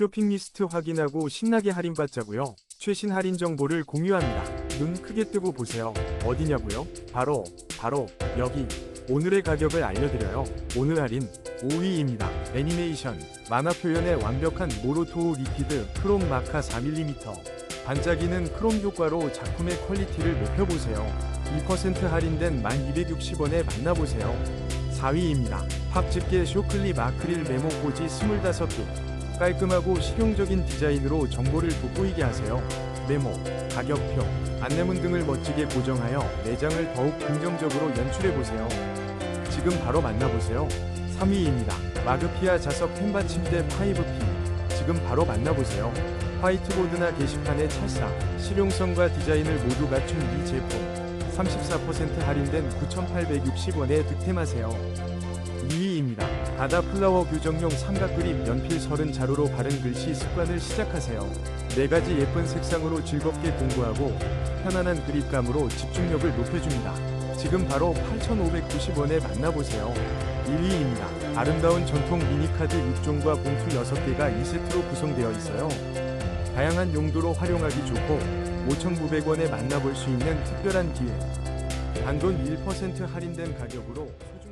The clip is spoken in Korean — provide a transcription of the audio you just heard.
쇼핑 리스트 확인하고 신나게 할인받자고요. 최신 할인 정보를 공유합니다. 눈 크게 뜨고 보세요. 어디냐고요? 바로 바로 여기. 오늘의 가격을 알려드려요. 오늘 할인 5위입니다. 애니메이션 만화 표현의 완벽한 모로토우 리피드 크롬 마카 4mm 반짝이는 크롬 효과로 작품의 퀄리티를 높여보세요. 2% 할인된 1260원에 만나보세요. 4위입니다. 팝집게 쇼클립 아크릴 메모 꽂이 25개. 깔끔하고 실용적인 디자인으로 정보를 돋보이게 하세요. 메모, 가격표, 안내문 등을 멋지게 고정하여 매장을 더욱 긍정적으로 연출해보세요. 지금 바로 만나보세요. 3위입니다. 마그피아 자석 캔바 침대 5P. 지금 바로 만나보세요. 화이트보드나 게시판의 찰싹, 실용성과 디자인을 모두 갖춘 이 제품. 34% 할인된 9,860원에 득템하세요. 2위입니다. 바다 플라워 교정용 삼각 그립 연필 30자루로 바른 글씨 습관을 시작하세요. 네 가지 예쁜 색상으로 즐겁게 공부하고 편안한 그립감으로 집중력을 높여줍니다. 지금 바로 8,590원에 만나보세요. 1위입니다. 아름다운 전통 미니카드 6종과 봉투 6개가 2세트로 구성되어 있어요. 다양한 용도로 활용하기 좋고 5,900원에 만나볼 수 있는 특별한 기회. 단돈 1% 할인된 가격으로 소중